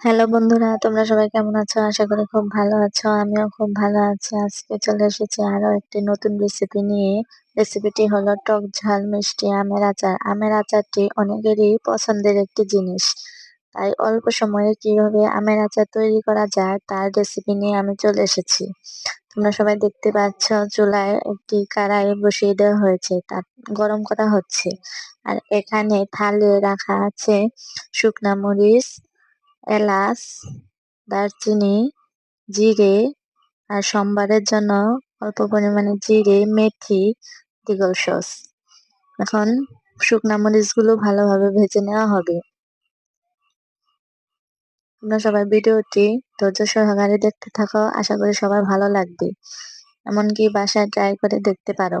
Hello বন্ধুরা, তোমরা সবাই কেমন আছো? আশা করি খুব ভালো আছো। আমিও খুব ভালো আছি। আজকে চলে এসেছি আরও একটি নতুন রেসিপি নিয়ে। রেসিপিটি হলো টক ঝাল মিষ্টি আমের আচার। আমের আচারটি অনেকেরই পছন্দের একটি জিনিস। তাই অল্প সময়ে কীভাবে আমের আচার তৈরি করা যায়, তার রেসিপি নিয়ে আমি চলে এসেছি। তোমরা সবাই দেখতে পাচ্ছ, চুলায় একটি কড়াই বসিয়ে দেওয়া হয়েছে। তা গরম করা হচ্ছে। আর এখানে থালে রাখা আছে শুকনা মরিচ এলাচ, দারচিনি, জিরে আর সম্বারের জন্য অল্প পরিমাণে জিরে, মেথি, দিগল সস। এখন শুকনা মরিচগুলো ভালোভাবে ভেজে নেওয়া হবে। তোমরা সবাই ভিডিওটি ধৈর্য সহকারে দেখতে থাকো। আশা করি সবার ভালো লাগবে। এমনকি বাসায় ট্রাই করে দেখতে পারো।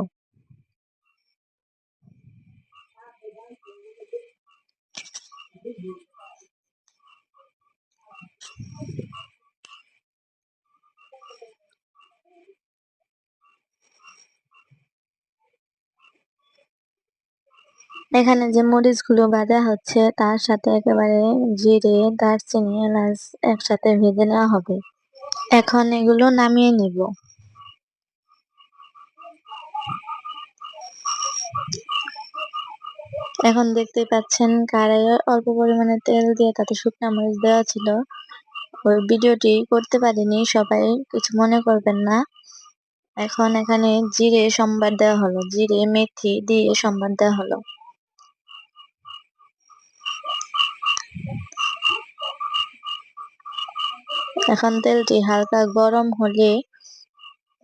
এখানে যে মরিচগুলো ভাজা হচ্ছে, তার সাথে একেবারে জিরে, দারচিনি, এলাচ একসাথে ভেজে নেওয়া হবে। এখন এগুলো নামিয়ে নিব। এখন দেখতে পাচ্ছেন কড়াইয়ে অল্প পরিমাণে তেল দিয়ে তাতে শুকনা মরিচ দেওয়া ছিল। ওই ভিডিওটি করতে পারিনি, সবাই কিছু মনে করবেন না। এখন এখানে জিরে সম্বাদ দেওয়া হলো। জিরে, মেথি দিয়ে সম্বাদ দেওয়া হলো। এখন তেলটি হালকা গরম হলে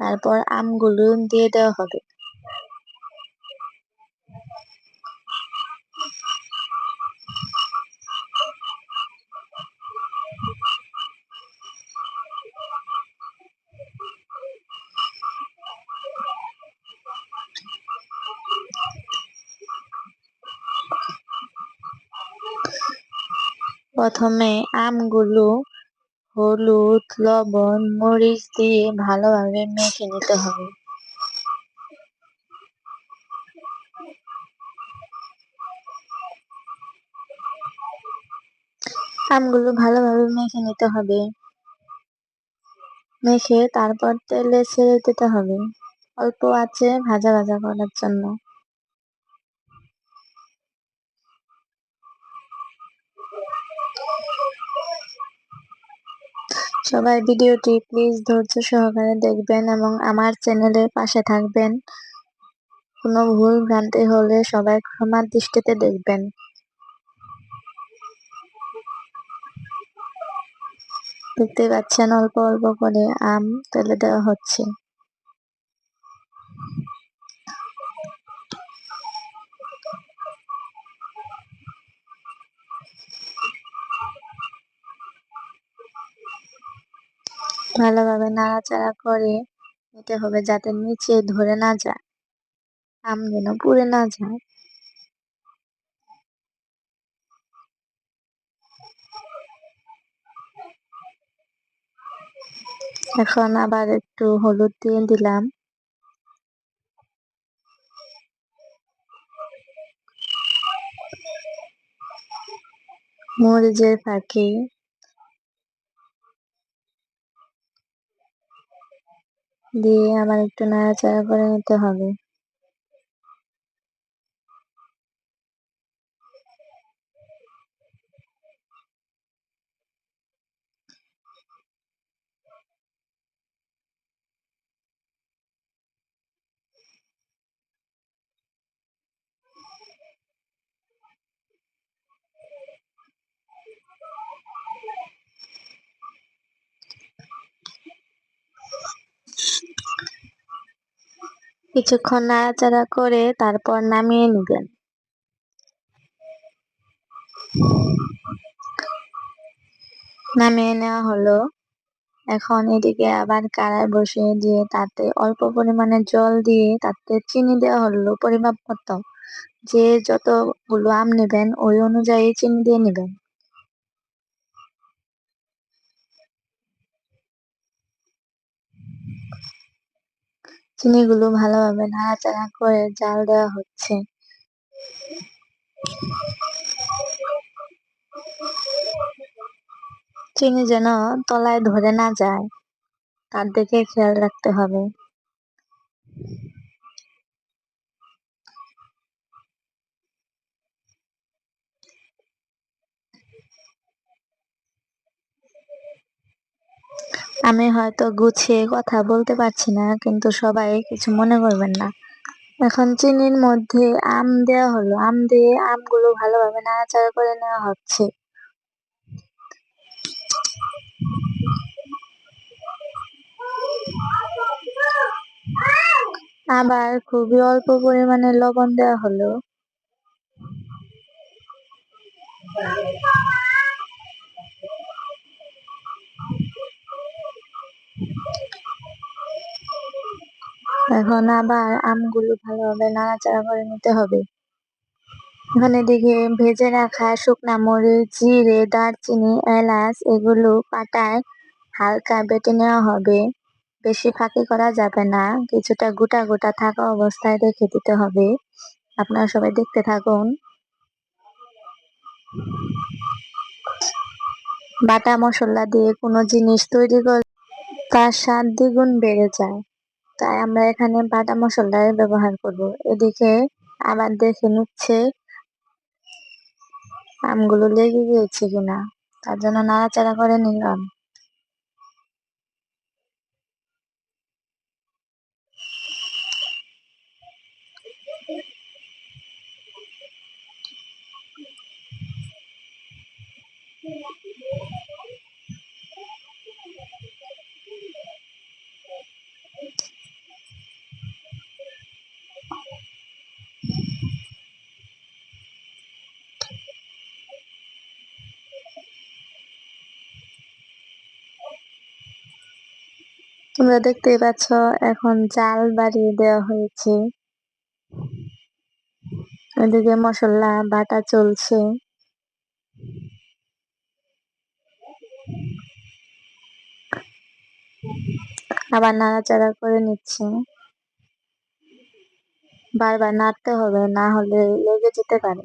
তারপর আমগুলো দিয়ে দেওয়া হবে। প্রথমে আমগুলো হলুদ, লবণ, মরিচ দিয়ে ভালোভাবে মেখে নিতে হবে। আমগুলো ভালোভাবে মেখে নিতে হবে। মেখে তারপর তেলে ছেড়ে দিতে হবে। অল্প আছে ভাজা ভাজা করার জন্য। সবাই ভিডিওটি প্লিজ ধৈর্য সহকারে দেখবেন এবং আমার চ্যানেলের পাশে থাকবেন। কোনো ভুল ভ্রান্তি হলে সবাই ক্ষমার দৃষ্টিতে দেখবেন। দেখতে পাচ্ছেন অল্প অল্প করে আম তেলে দেওয়া হচ্ছে। ভালোভাবে নাড়াচাড়া করে নিতে হবে যাতে নিচে ধরে না যায়। আম যেন পুড়ে না যায়। এখন আবার একটু হলুদ দিয়ে দিলাম। মরিচের ফাঁকি দিয়ে আবার একটু নাড়াচাড়া করে নিতে হবে। কিছুক্ষণ নাড়াচাড়া করে তারপর নামিয়ে নেবেন। নামিয়ে নেওয়া হলো। এখন এদিকে আবার কড়াই বসিয়ে দিয়ে তাতে অল্প পরিমাণে জল দিয়ে তাতে চিনি দেওয়া হলো পরিমাপ মতো যে যতগুলো আম নেবেন ওই অনুযায়ী চিনি দিয়ে নেবেন। চিনিগুলো ভালোভাবে নাড়াচাড়া করে জাল দেওয়া হচ্ছে। চিনি যেন তলায় ধরে না যায়, তার দিকে খেয়াল রাখতে হবে। আমি হয়তো গুছিয়ে কথা বলতে পারছি না, কিন্তু সবাই কিছু মনে করবেন না। এখন চিনির মধ্যে আম দেওয়া হলো। আম দিয়ে আমগুলো ভালোভাবে নাড়াচাড়া করে নেওয়া হচ্ছে। আবার খুবই অল্প পরিমাণে লবণ দেওয়া হলো। এখন আবার আমগুলো ভালোভাবে নাড়াচাড়া করে নিতে হবে। এখানে দিকে ভেজে রাখা শুকনা মরিচ, জিরে, দারচিনি, এলাচ এগুলো পাটায় হালকা বেটে নেওয়া হবে। বেশি ফাঁকি করা যাবে না, কিছুটা গোটা গোটা থাকা অবস্থায় রেখে দিতে হবে। আপনারা সবাই দেখতে থাকুন। বাটা মশলা দিয়ে কোনো জিনিস তৈরি করে তার স্বাদ দ্বিগুণ বেড়ে যায়। তাই আমরা এখানে বাটা মশলার ব্যবহার করব। এদিকে আবার দেখে নিচ্ছে আমগুলো লেগে গিয়েছে কিনা, তার জন্য নাড়াচাড়া করে নিলাম। তোমরা দেখতেই পাচ্ছ, এখন জাল বাড়িয়ে দেওয়া হয়েছে। এদিকে মশলা, বাটা চলছে। আবার নাড়াচাড়া করে নিচ্ছে। বারবার নাড়তে হবে, না হলে লেগে যেতে পারে।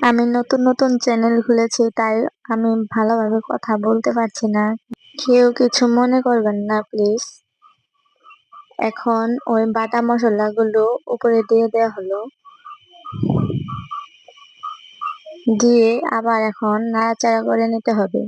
আমি নতুন নতুন চ্যানেল খুলেছি, তাই আমি ভালোভাবে কথা বলতে পারছি না। কেউ কিছু মনে করবেন না প্লিজ এখন ওই বাটা মশলাগুলো উপরে দিয়ে দেওয়া হলো। দিয়ে আবার এখন নাড়াচাড়া করে নিতে হবে।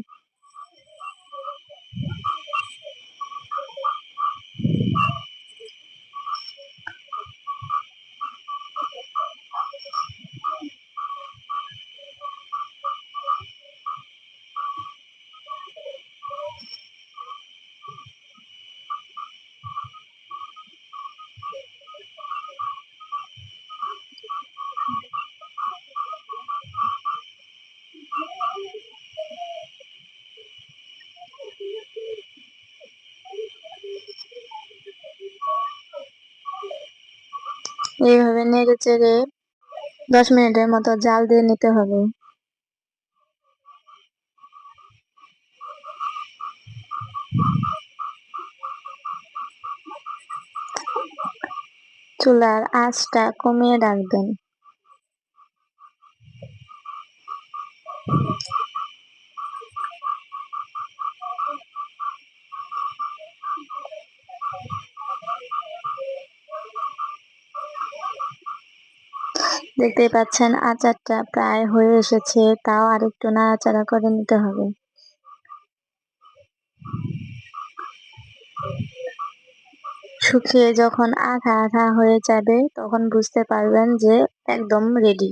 এইভাবে নেড়ে চেড়ে দশ মিনিটের মতো জাল দিয়ে নিতে হবে। চুলার আঁচটা কমিয়ে রাখবেন। দেখতেই পাচ্ছেন আচারটা প্রায় হয়ে এসেছে, তাও আর একটু নাড়াচাড়া করে নিতে হবে। শুকিয়ে যখন আঠা আঠা হয়ে যাবে, তখন বুঝতে পারবেন যে একদম রেডি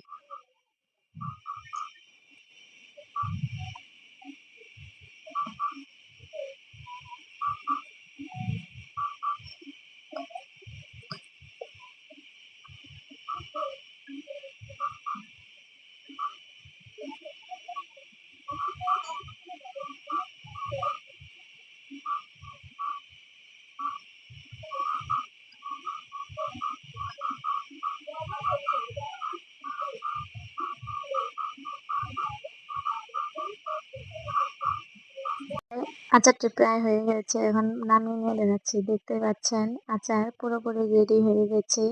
আচারটি প্রায় হয়ে গেছে, এখন নামিয়ে নিয়ে দেখাচ্ছি দেখতে পাচ্ছেন, আচার পুরোপুরি রেডি হয়ে গেছে।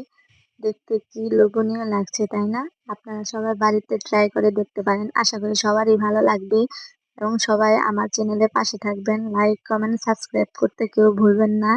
দেখতে কি লোভনীয় লাগছে, তাই না? আপনারা সবাই বাড়িতে ট্রাই করে দেখতে পারেন। আশা করি সবারই ভালো লাগবে। এবং সবাই আমার চ্যানেলের পাশে থাকবেন। লাইক কমেন্ট সাবস্ক্রাইব করতে কেউ ভুলবেন না।